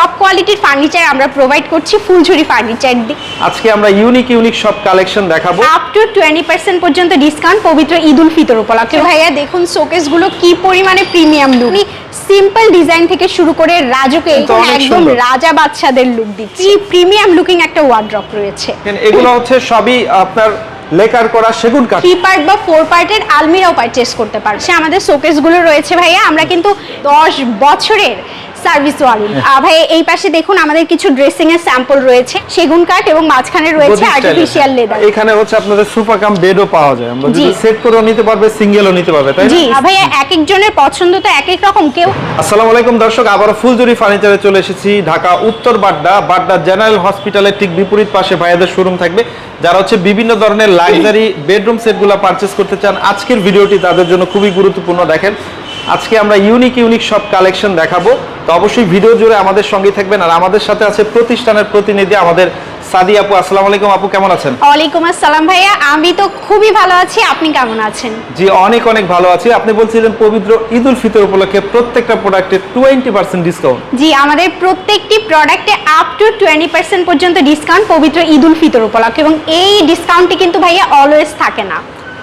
Top কোয়ালিটির furniture আমরা provide করছি ফুলঝুরি ফার্নিচার আজকে আমরা ইউনিক ইউনিক সব কালেকশন দেখাবো। আপ টু টোয়েন্টি পার্সেন্ট পর্যন্ত ডিসকাউন্ট পবিত্র ঈদ উল ফিতর উপলক্ষে। ভাইয়া দেখুন শোকেসগুলো কি পরিমাণে প্রিমিয়াম লুক সিম্পল ডিজাইন থেকে শুরু করে রাজকে একদম রাজা বাচ্চাদের লুক দিচ্ছি। প্রিমিয়াম লুকিং একটা ওয়ার্ড্রপ রয়েছে। এগুলো হচ্ছে সবই আপনার লেকার করা সেগুন কাঠ। থ্রি পার্ট বা ফোর পার্টের আলমিরাও পারচেস করতে পারছে আমাদের শোকেসগুলো রয়েছে ভাইয়া। আমরা কিন্তু দশ বছরের সার্ভিস ওয়ারেন্টি। ভাই এই পাশে দেখুন আমাদের কিছু ড্রেসিং এর স্যাম্পল রয়েছে। সেগুন কাঠ এবং মাঝখানে রয়েছে। আর্টিফিশিয়াল লেদার এখানে হচ্ছে আপনাদের সুপার কাম বেডও পাওয়া যায়। আমরা যদি সেট করেও নিতে পারবে সিঙ্গেলও নিতে পারবে তাই না? জি ভাইয়া এক একজনের পছন্দ তো এক এক রকম। কেউ আসসালামু আলাইকুম দর্শক। আবারও ফুলজুরি ফার্নিচারে চলে এসেছি ঢাকা উত্তর বাড্ডা বাড্ডা জেনারেল হসপিটালের ঠিক বিপরীত পাশে ভাইয়াদের শোরুম থাকবে। যারা হচ্ছে বিভিন্ন ধরনের লাক্সারি বেডরুম সেটগুলো পারচেস করতে চান আজকের ভিডিওটি তাদের জন্য খুবই গুরুত্বপূর্ণ। দেখেন আজকে আমরা ইউনিক ইউনিক সব কালেকশন দেখাবো। তো অবশ্যই ভিডিও জুড়ে আমাদের সঙ্গেই থাকবেন আর আমাদের সাথে আছে প্রতিষ্ঠানের প্রতিনিধি আমাদের সাদি আপু। আসসালামু আলাইকুম আপু কেমন আছেন? ওয়ালাইকুম আসসালাম ভাইয়া আমি তো খুবই ভালো আছি আপনি কেমন আছেন? জি অনেক অনেক ভালো আছি। আপনি বলছিলেন পবিত্র ঈদ উল ফিতর উপলক্ষে প্রত্যেকটা প্রোডাক্টে টোয়েন্টি পার্সেন্ট ডিসকাউন্ট জি আমাদের প্রত্যেকটি প্রোডাক্টে আপ টু টোয়েন্টি পার্সেন্ট পর্যন্ত ডিসকাউন্ট পবিত্র ঈদ উল ফিতর উপলক্ষে এবং এই ডিসকাউন্টটি কিন্তু ভাইয়া অলওয়েজ থাকে না।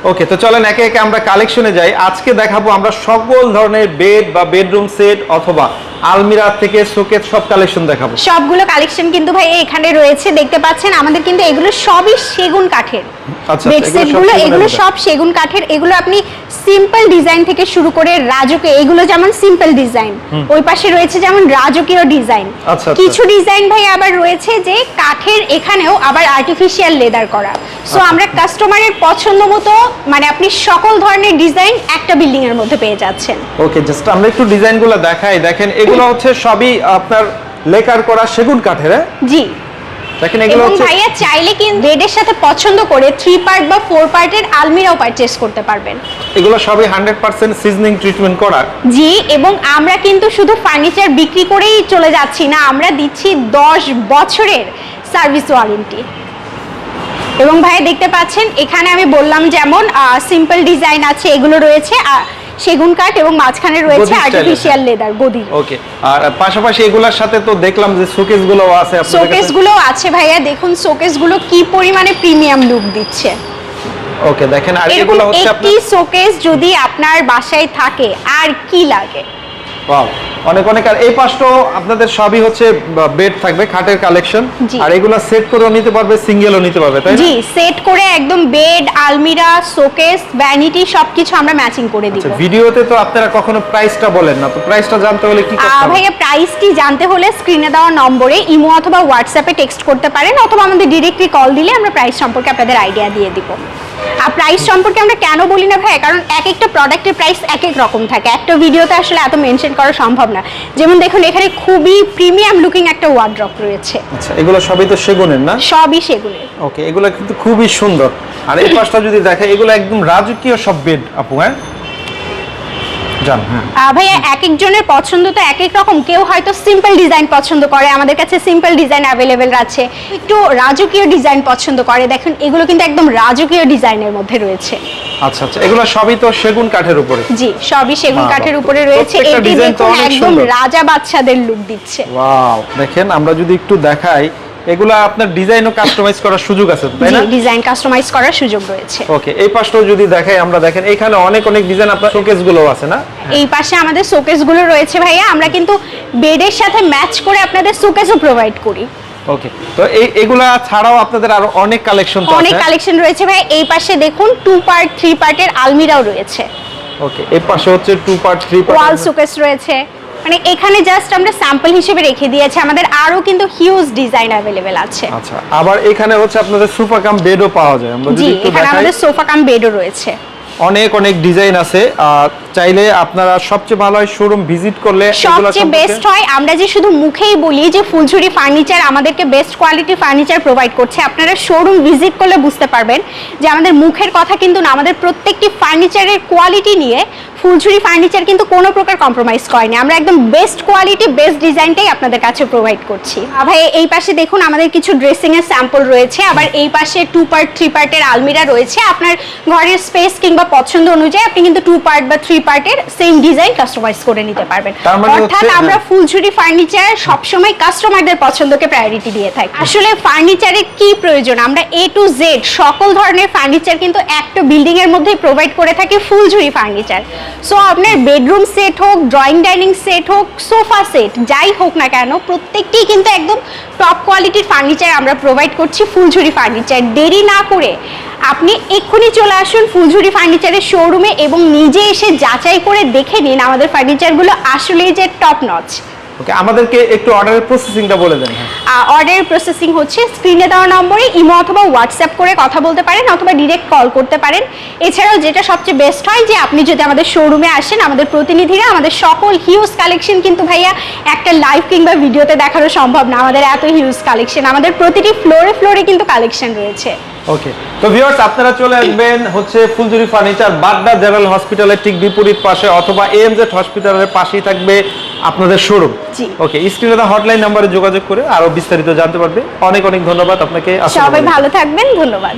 ওকে তো চলেন একে একে আমরা কালেকশনে যাই। আজকে দেখাবো আমরা সকল ধরনের বেড বা বেডরুম সেট অথবা আলমিরা থেকে শোকেস সব কালেকশন দেখাবো। সবগুলো কালেকশন কিন্তু ভাই এখানে রয়েছে দেখতে পাচ্ছেন? আমাদের কিন্তু এগুলো সবই সেগুন কাঠের। আচ্ছা, এগুলো সব সেটগুলো সেগুনের এগুলো? সব সেগুন কাঠের। এগুলো আপনি সিম্পল ডিজাইন থেকে শুরু করে রাজকে এগুলো যেমন সিম্পল ডিজাইন ওই পাশে রয়েছে যেমন রাজকীয় ডিজাইন আচ্ছা, আচ্ছা। কিছু ডিজাইন ভাই আবার রয়েছে যে কাঠের এখানেও আবার আর্টিফিশিয়াল লেদার করা। সো আমরা কাস্টমারের পছন্দ মতো মানে আপনি সকল ধরনের ডিজাইন একটা বিল্ডিং এর মধ্যে পেয়ে যাচ্ছেন। ওকে জাস্ট আমরা একটু ডিজাইনগুলো দেখাই। দেখেন এগুলো হচ্ছে সবই আপনার লেকার করা সেগুন কাঠের হ্যাঁ? জি। দেখেন এগুলো হচ্ছে ভাইয়া চাইলে কিন্তু বেডের সাথে পছন্দ করে থ্রি পার্ট বা ফোর পার্টের আলমিরাও পারচেস করতে পারবেন। এগুলো সবই হান্ড্রেড পার্সেন্ট সিজনিং ট্রিটমেন্ট করা। জি এবং আমরা কিন্তু শুধু ফার্নিচার বিক্রি করেই চলে যাচ্ছি না আমরা দিচ্ছি দশ বছরের সার্ভিস ওয়ারেন্টি এবং ভাইয়া দেখতে পাচ্ছেন এখানে আমি বললাম যেমন সিম্পল ডিজাইন আছে এগুলো রয়েছে আহ, সেগুন কাঠ এবং মাঝখানে রয়েছে। আর্টিফিশিয়াল লেদার গদি ওকে আর পাশাপাশি এগুলোর সাথে তো দেখলাম যে শোকেসগুলো আছে আপনাদের শোকেসগুলো আছে ভাইয়া দেখুন শোকেসগুলো কি পরিমাণে প্রিমিয়াম লুক দিচ্ছে। ওকে দেখেন আর এগুলো হচ্ছে একটি আপনার শোকেস যদি আপনার বাসায় থাকে আর কি লাগে? ওয়াও অনেক অনেক। আর এই পাশটাও আপনাদের সবই হচ্ছে বেড থাকবে খাটের কালেকশন। আর এগুলা সেট করেও নিতে পারবে সিঙ্গেলও নিতে পারবে তাই না? জি সেট করে একদম বেড আলমিরা শোকেস ভ্যানিটি সবকিছু আমরা ম্যাচিং করে দিব। আচ্ছা ভিডিওতে তো আপনারা কখনো প্রাইসটা বলেন না তো প্রাইসটা জানতে হলে কি করতে হবে? ভাইয়া প্রাইসটি জানতে হলে স্ক্রিনে দেওয়া নম্বরে ইমো অথবা হোয়াটসঅ্যাপে টেক্সট করতে পারেন অথবা আমাদের ডিরেক্টলি কল দিলে আমরা প্রাইস সম্পর্কে আপনাদের আইডিয়া দিয়ে দিব। আর প্রাইস সম্পর্কে আমরা কেন বলি না ভাই? কারণ এক একটা প্রোডাক্টের প্রাইস এক এক রকম থাকে। একটা ভিডিওতে আসলে এত মেনশন করা সম্ভব না। যেমন দেখুন এখানে খুবই প্রিমিয়াম লুকিং একটা ওয়ার্ড্রপ রয়েছে। আচ্ছা এগুলো সবই তো সেগুনের না? সবই সেগুনের। ওকে এগুলো কিন্তু খুবই সুন্দর। আর এই পাশটা যদি দেখে এগুলো একদম রাজকীয় সব বেড আপু হ্যাঁ? ভাইয়া এক একজনের পছন্দ তো এক এক রকম। কেউ হয়তো সিম্পল ডিজাইন পছন্দ করে আমাদের কাছে সিম্পল ডিজাইন অ্যাভেলেবেল আছে। একটু রাজকীয় ডিজাইন পছন্দ করে। দেখুন এগুলো কিন্তু একদম রাজকীয় ডিজাইনের মধ্যে রয়েছে। আচ্ছা আচ্ছা। এগুলো সবই তো সেগুন কাঠের উপরে? জি সবই সেগুন কাঠের উপরে রয়েছে। এটি দেখুন একদম রাজা বাচ্চাদের লুক দিচ্ছে। ওয়াও দেখেন আমরা যদি একটু দেখাই এগুলা আপনার ডিজাইনও কাস্টমাইজ করার সুযোগ আছে তাই না? ডিজাইন কাস্টমাইজ করার সুযোগ রয়েছে। ওকে এই পাশটাও যদি দেখাই আমরা দেখেন এখানে অনেক অনেক ডিজাইন আপনার শোকেসগুলো আছে না? এই পাশে আমাদের শোকেসগুলো রয়েছে ভাইয়া আমরা কিন্তু বেডের সাথে ম্যাচ করে আপনাদের শোকেসও প্রোভাইড করি। ওকে তো এই এগুলা ছাড়াও আপনাদের আরও অনেক কালেকশন তো অনেক কালেকশন রয়েছে ভাই এই পাশে দেখুন টু পার্ট থ্রি পার্টের আলমিরাও রয়েছে। ওকে এই পাশে হচ্ছে two part three wall showcase রয়েছে। মানে এখানে জাস্ট আমরা স্যাম্পল হিসেবে রেখে দিয়েছি আমাদের আরও কিন্তু হিউজ ডিজাইন অ্যাভেলেবেল আছে। আচ্ছা আবার এখানে হচ্ছে আপনাদের সুপার কাম বেডও পাওয়া যায়। আমরা যদি একটু এখানে দেখাই। আমাদের সোফা কাম বেডও রয়েছে। অনেক অনেক ডিজাইন আছে। চাইলে আপনারা সবচেয়ে ভালো হয় শোরুম ভিজিট করলে সবচেয়ে বেস্ট হয় আমরা যে শুধু মুখেই বলি যে ফুলঝুরি ফার্নিচার আমাদেরকে বেস্ট কোয়ালিটি ফার্নিচার প্রোভাইড করছে। আপনারা শোরুম ভিজিট করলে বুঝতে পারবেন যে আমাদের মুখের কথা কিন্তু না আমাদের প্রত্যেকটি ফার্নিচারের কোয়ালিটি নিয়ে ফুলঝুরি ফার্নিচার কিন্তু কোনো প্রকার কম্প্রোমাইজ করেনি। আমরা একদম বেস্ট কোয়ালিটি বেস্ট ডিজাইনটাই আপনাদের কাছে প্রোভাইড করছি। ভাই এই পাশে দেখুন আমাদের কিছু ড্রেসিং এর স্যাম্পল রয়েছে। আবার এই পাশে টু পার্ট থ্রি পার্টের আলমিরা রয়েছে। আপনার ঘরের স্পেস কিংবা পছন্দ অনুযায়ী আপনি কিন্তু টু পার্ট বা থ্রি পার্টের সেম ডিজাইন কাস্টমাইজ করে নিতে পারবেন। মানে অর্থাৎ আমরা ফুলঝুরি ফার্নিচার সবসময় কাস্টমারদের পছন্দকে প্রায়োরিটি দিয়ে থাকি। আসলে ফার্নিচারের কি প্রয়োজন? আমরা এ টু জেড সকল ধরনের ফার্নিচার কিন্তু একটা বিল্ডিং এর মধ্যেই প্রোভাইড করে থাকি ফুলঝুরি ফার্নিচার সো আপনার বেডরুম সেট হোক ড্রয়িং ডাইনিং সেট হোক সোফা সেট যাই হোক না কেন, প্রত্যেকটি কিন্তু একদম টপ কোয়ালিটির ফার্নিচার আমরা প্রোভাইড করছি, ফুলঝুরি ফার্নিচার দেরি না করে আপনি এক্ষুনি চলে আসুন ফুলঝুরি ফার্নিচারের শোরুমে এবং নিজে এসে যাচাই করে দেখে নিন আমাদের ফার্নিচারগুলো আসলেই যে টপ নচ ওকে আমাদেরকে একটু অর্ডারের প্রসেসিংটা বলে দেন হ্যাঁ। অর্ডার প্রসেসিং হচ্ছে স্ক্রিনে দেওয়া নম্বরে ইমো অথবা হোয়াটসঅ্যাপ করে কথা বলতে পারেন অথবা ডিরেক্ট কল করতে পারেন। এছাড়াও যেটা সবচেয়ে বেস্ট হয় যে আপনি যদি আমাদের শোরুমে আসেন আমাদের প্রতিনিধিরা আমাদের সকল হিউজ কালেকশন কিন্তু ভাইয়া একটা লাইভ কিংবা ভিডিওতে দেখানো সম্ভব না। আমাদের এত হিউজ কালেকশন আমাদের প্রতিটি ফ্লোরে ফ্লোরে কিন্তু কালেকশন রয়েছে। ওকে তো ভিউয়ার্স আপনারা চলে আসবেন হচ্ছে ফুলজুরি ফার্নিচার বাড্ডা জেনারেল হসপিটালের ঠিক বিপরীত পাশে অথবা এএমজেড হসপিটালের পাশেই থাকবে আপনাদের শোরুম ওকে স্ক্রিনে দা হটলাইন নাম্বারে যোগাযোগ করে আরও বিস্তারিত জানতে পারবে। অনেক অনেক ধন্যবাদ আপনাকে। সবাই ভালো থাকবেন ধন্যবাদ।